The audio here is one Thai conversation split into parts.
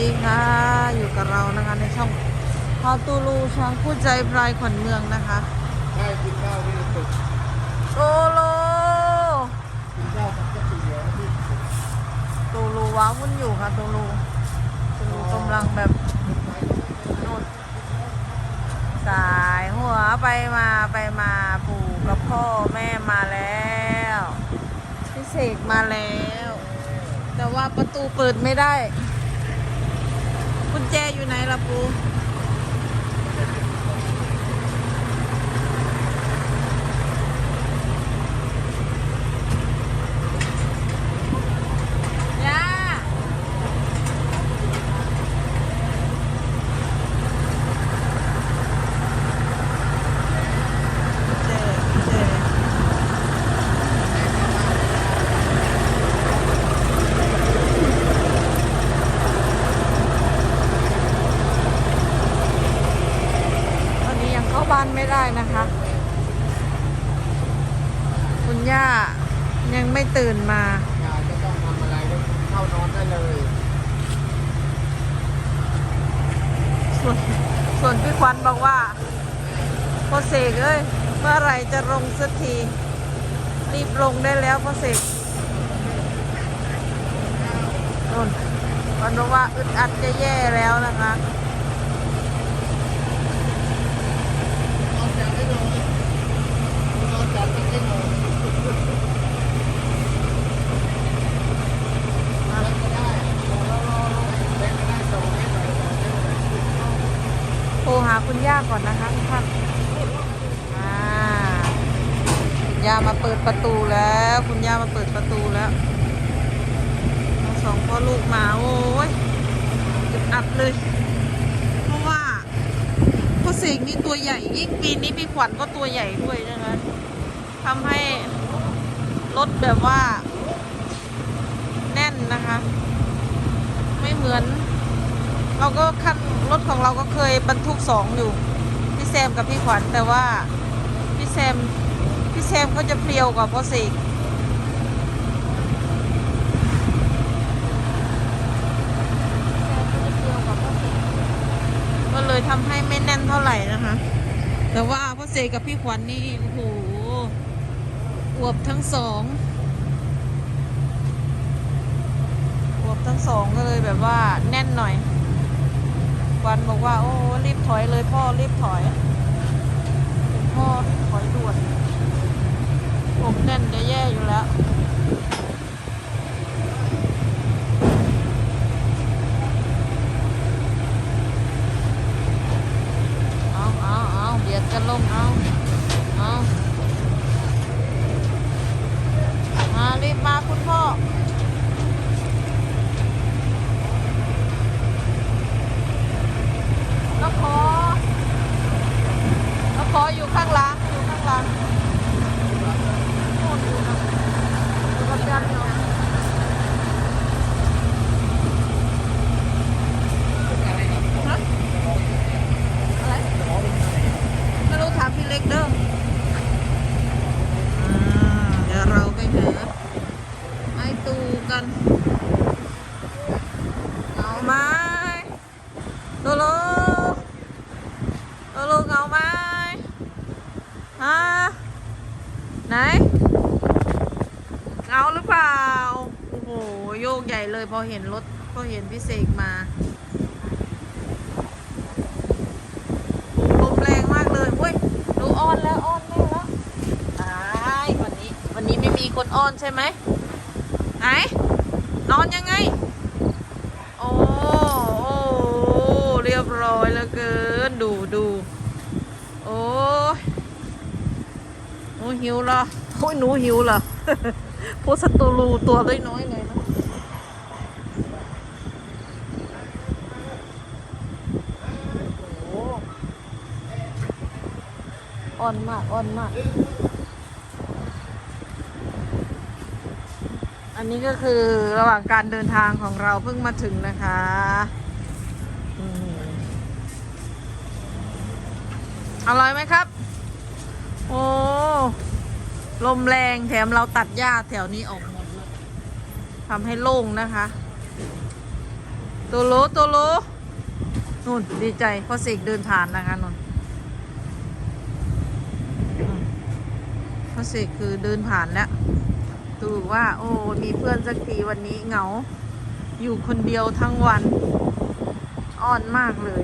ดีค่ะ อยู่กับเรานะคะในช่องพอตูลูช้างคู่ใจพรายขวัญเมืองนะคะใช่กินข้าวที่ตึกโตโลกินข้าวกับกะปิเหลืองที่ตึกโตโลว้าวุ่นอยู่ค่ะตโลโตโลกำลังแบบนู่นสายหัวไปมาไปมาปู่กับพ่อแม่มาแล้วพี่เสกมาแล้ว แต่ว่าประตูเปิดไม่ได้ กุญแจอยู่ไหนล่ะปูย่ากุญแจกุญแจ ตอนนี้ยังเข้าบ้านไม่ได้นะคะ คุณย่ายังไม่ ตื่นมา ยายจะต้องทำอะไรก็เข้านอนได้เลยส่วนส่วนพี่ควันบอกว่าพ่อเสกเอ้ยเมื่อไหรจะลงสักที รีบลงได้แล้วพ่อเสกนนวันบอกว่าอึดอัดจะแย่แล้วนะคะ นอนจัดให้หน่อยนอนจัดให้หน่อยอะไรก็ได้รอรอรอเล่นก็ได้ส่งให้หน่อยส่งให้หน่อย โทรหาคุณย่าก่อนนะคะทุกท่านคุณย่ามาเปิดประตูแล้ว คุณย่ามาเปิดประตูแล้วสองพ่อลูกมาโอ้ยอึดอัดเลย เพราะว่าพ่อเสกนี่ตัวใหญ่ยิ่งปีนี้พี่ขวัญก็ตัวใหญ่ด้วยนะคะทำให้รถแบบว่า แน่นนะคะ ไม่เหมือน เราก็คันรถของเราก็เคยบรรทุกสองอยู่ พี่แซมกับพี่ขวัญแต่ว่าพี่แซมพี่แซมเขาจะเพรียวกว่าพ่อเสกก็เลยทำให้ไม่แน่นเท่าไหร่นะคะ แต่ว่าพ่อเสกกับพี่ขวัญนี่โอ้โหอวบทั้งสองอวบทั้งสองก็เลยแบบว่าแน่นหน่อย วันบอกว่า โอ้รีบถอยเลยพ่อรีบถอยพ่อถอยด่วนผมแน่นจะแย่อยู่แล้วเอาเอาเอาเบียดกันลงเอาเอามารีบมาคุณพ่อ แล้วขอแล้วขออยู่ข้างหล่างอยู่ข้างหล่างโน่นอยู่นะอยู่กับยันเนาะ อะไรนี่ ฮะอะไรไม่รู้ถามพี่เล็กเด้ออ่าเดี๋ยวเราไปหาไอ้ตูกันเอาไหมโลโลโลโลเหงาไหมฮะไหนเหงาหรือเปล่า โอ้ โยกใหญ่เลยพอเห็นรถพอเห็นพี่เสกมาลมแรงมากเลยเว้ยดูอ้อนแล้วอ้อนแม่แล้วตายวันนี้ วันนี้ไม่มีคนอ้อนใช่ไหมไหนนอนยังไง โอ้โอ้เรียบร้อยแล้วเกิน ดูดูโอ้ยหนูหิวเหรอโอ้ยหนูหิวเหรอพวกสตูรูตัวน้อยๆเลยนะโอ้ อ่อนมากอ่อนมาก อันนี้ก็คือระหว่างการเดินทางของเราเพิ่งมาถึงนะคะอร่อยไหมครับ โอ้ ลมแรงแถมเราตัดหญ้าแถวนี้ออกหมดเลยทำให้โล่งนะคะตตัวโลตัวโลนุ่นดีใจเพราะเสกเดินผ่านนะคะนุ่นอืม เสกคือเดินผ่านแล้วดูว่า โอ้มีเพื่อนสักทีวันนี้เหงา อยู่คนเดียวทั้งวัน อ้อนมากเลย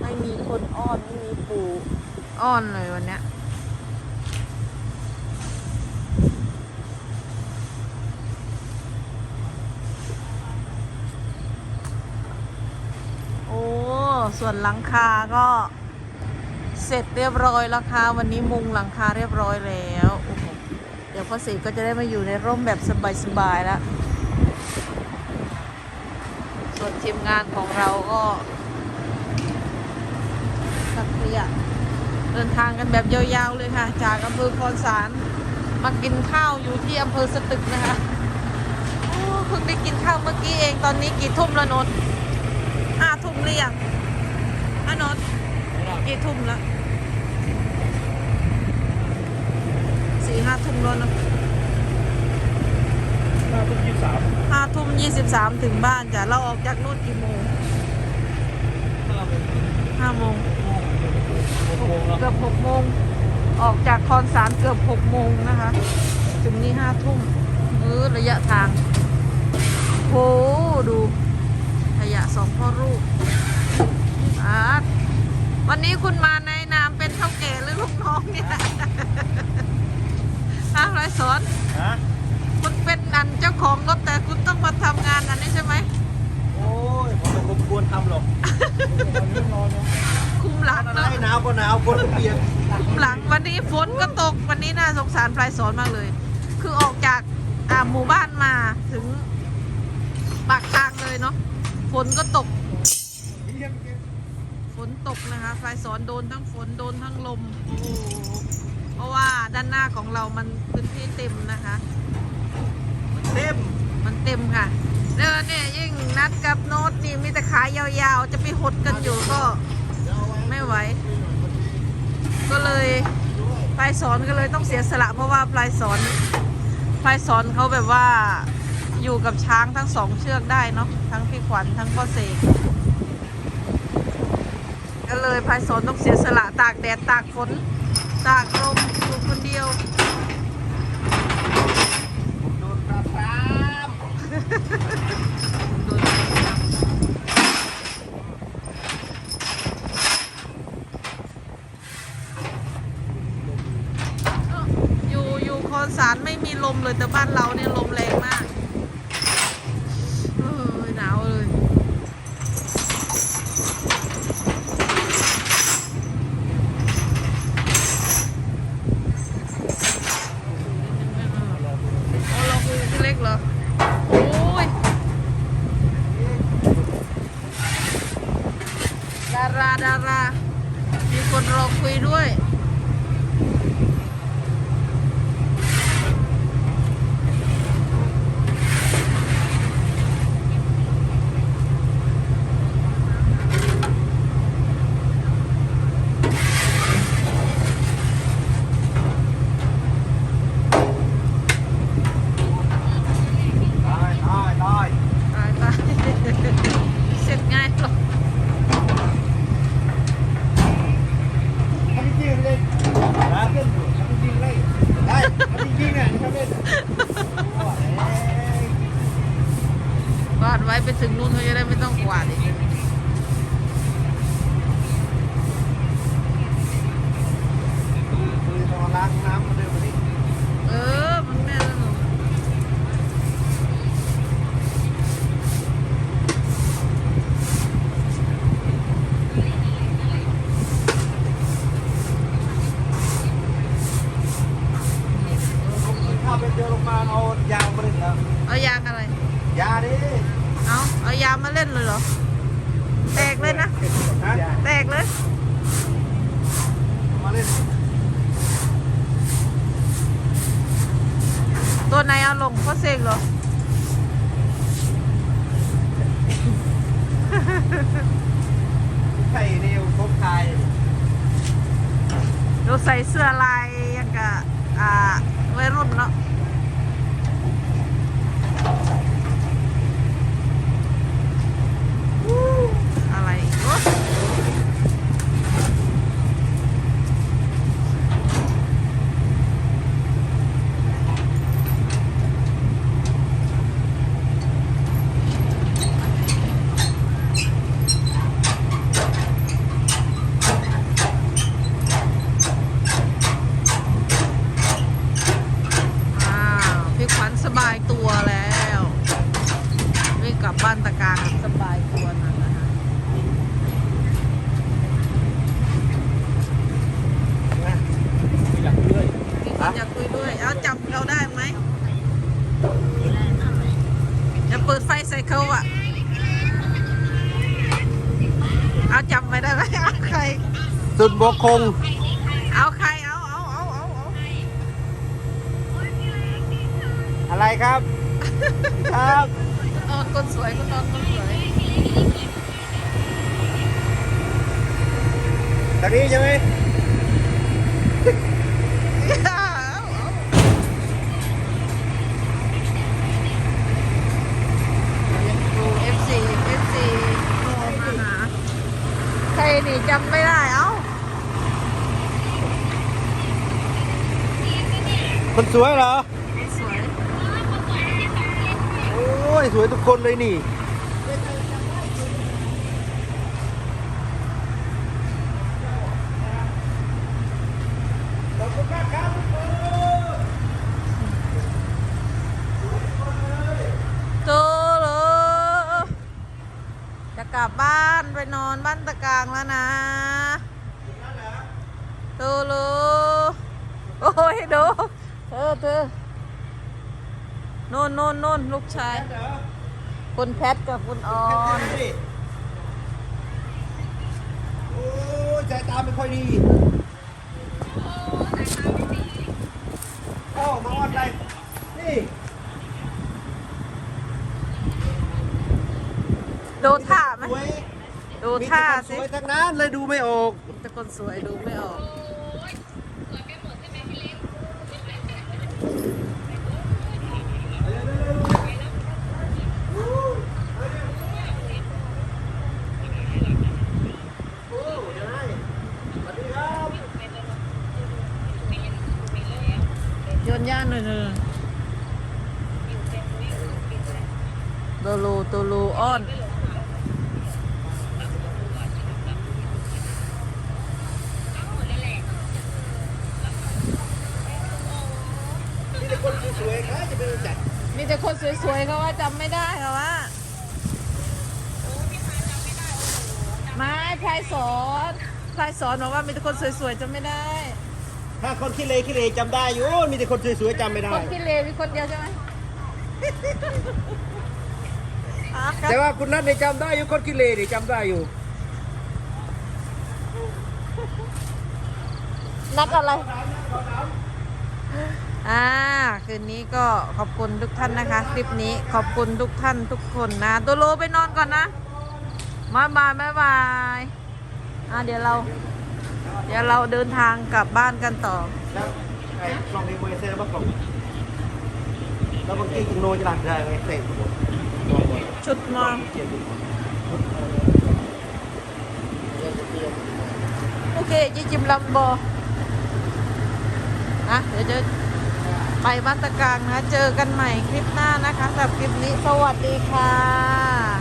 ไม่มีคนอ้อนไม่มีปู่อ้อนเลยวันเนี้ยโอ้ส่วนหลังคาก็ เสร็จเรียบร้อยแล้วค่ะวันนี้มุงหลังคาเรียบร้อยแล้วโอ้โหเดี๋ยวพ่อสีก็จะได้มาอยู่ในร่มแบบสบายๆแล้ว ส่วนทีมงานของเราก็สักเรียเดินทางกันแบบยาวๆเลยค่ะ จากอำเภอคอนสารมากินข้าวอยู่ที่อำเภอสตึกนะคะโอ้เพิ่งได้กินข้าวเมื่อกี้เองตอนนี้กี่ทุ่มแล้วนนท์ห้าทุ่มหรือยังอนนท์ กี่ทุ่มแล้วสี่ห้าทุ่มแล้วนะห้าทุ่มยี่สิบสามห้าทุ่มยี่สิบสามถึงบ้านจ้ะเราออกจากนู่นกี่โมงห้าโมงห้าโมงหกโมงแล้วเกือบหกโมงออกจากคอนสารเกือบหกโมงนะคะ ถึงนี่ห้าทุ่มเออระยะทางโหดูขยะสองพ่อรูปอาร์ต วันนี้คุณมาในนามเป็นเท่าแก่หรือลูกน้องเนี่ยฮะไรสอนฮะคุณเป็นอันเจ้าของรถแต่คุณต้องมาทำงานอันนี้ใช่ไหม โอ้ยผมไม่ผมควรทำหรอกเรื่องนอนเนาะคุมหลังอะไรเนาะหนาวก็หนาวคนเปียกคุมหลังวันนี้ฝนก็ตกวันนี้น่าสงสารปลายสอนมากเลย คือออกจากอ่าหมู่บ้านมาถึงปากทางเลยเนาะฝนก็ตกฝ นตกนะคะปลายสอนโดนทั้งฝนโดนทั้งลมโอ้โหเพราะว่าด้านหน้าของเรามันพื้นที่เต็มนะคะ เต็มมันเต็มค่ะเด้อเนี่ยยิ่งนัดกับโน้ตนี่มีแต่ขายยาวๆ จะไปหดกันอยู่ก็ไม่ไหว ก็เลยปลายสอนก็เลยต้องเสียสละ เพราะว่าปลายสอนปลายสอนเขาแบบว่าอยู่กับช้างทั้งสองเชือกได้เนาะทั้งพี่ขวัญทั้งพ่อเสก ก็เลยปลายสอนต้องเสียสละตากแดดตากฝนตากลมอยู่คนเดียวโดนปราบปรามอยู่อยู่คอนสารไม่มีลมเลยแต่บ้านเราเนี่ยลมแรงมากเออหนาวเลย เอาเราคุยกับพี่เล็กเหรอ โอ้ย ดาราดารา มี คนรอคุยด้วย ได้ได้ได้ ตายตาย เสร็จง่ายหรอก ทำจริงเลยนะเล่นอยู่ทำจริงเลยได้ทำจริงอะทำเล่น กวาดไว้ไปถึงนู่นเขาจะได้ไม่ต้องกวาดอีก คือตอนล้างน้ำมาเดินมาดิ เออ มันแม่แล้วหนู ผมกินข้าวไปเจอโรงพยาบาลเอายางมาเล่นแล้ว เอายางอะไร ยาดิ เอาเอายางมาเล่นเลยเหรอ แตกเลยนะ ฮะ แตกเลย มาเล่น ตัวไหนเอาลงก็เสกเหรอไข่เร็วครบไทยเราใส่เสื้อลายยังกะอ่าวัยรุ่นเนาะานตะการแบบสบายตัวหน่อยนะคะ อยากด้วย มีคนอยากคุยด้วย เอาจำเราได้ไหมจะเปิดไฟใส่เขาอะ เอาจำไม่ได้ไหมเอาใคร สุดบกคง เอาใครเอาเอาเอาเอาเอาอะไรครับ ครับเออคนสวยคนนอนคนสวย ตอนนี้ใช่ไหม เอาเอาดู FC FC โทรมาหาใครนี่จำไม่ได้ เอ้า คน สวยเหรอ สวย โอ้ย สวยทุกคนเลยนี่โตเลยจะกลับบ้านไปนอนบ้านตะกลางแล้วนะโตเลยโอ้ยดูเธ อเธอโน่นโน่นโน่นลูกชาย คุณแพทกับคุณออนโอ้ยสายตาไม่ค่อยดีโอ้มาออนไลน์นี่ดูท่าไหมสวยดูท่ามีสิแต่คนสวยทั้งนั้นเลยดูไม่ออกแต่คนสวยดูไม่ออก โยนย่านหน่อยหนึ่งโตลูโตลูอ้อนมีแต่คนสวยๆครับจะไปรู้จักมีแต่คนสวยๆเขาว่าจำไม่ได้เขาว่าไม่พลายสอนพลายสอนบอกว่ามีแต่คนสวยๆจำไม่ได้ ถ้าคนขี้เลขี้เลจำได้อยู่ มีแต่คนสวยๆจำไม่ได้ คนที่เลวมีคนเดียวใช่ไหมอะครับ แต่ว่าคุณนัทเนี่ยจำได้อยู่คนขี้เลเนี่ยจำได้อยู่ นัดอะไร อ่า คืนนี้ก็ขอบคุณทุกท่านนะคะ คลิปนี้ขอบคุณทุกท่านทุกคนนะตัวโลไปนอนก่อนนะบายบายบายบายอ่าเดี๋ยวเรา เดี๋ยวเราเดินทางกลับบ้านกันต่อแล้วไอ้กล่องนี้มือเซ่แล้วบ้างกล่องแล้วบางทีกินโนจะหลังได้ไหมเตะ ชุดมองโอเคจิจิมลำบอนะเดี๋ยวจะไปบ้านตะกลางนะ เจอกันใหม่คลิปหน้านะคะสำหรับคลิปนี้ สวัสดีค่ะ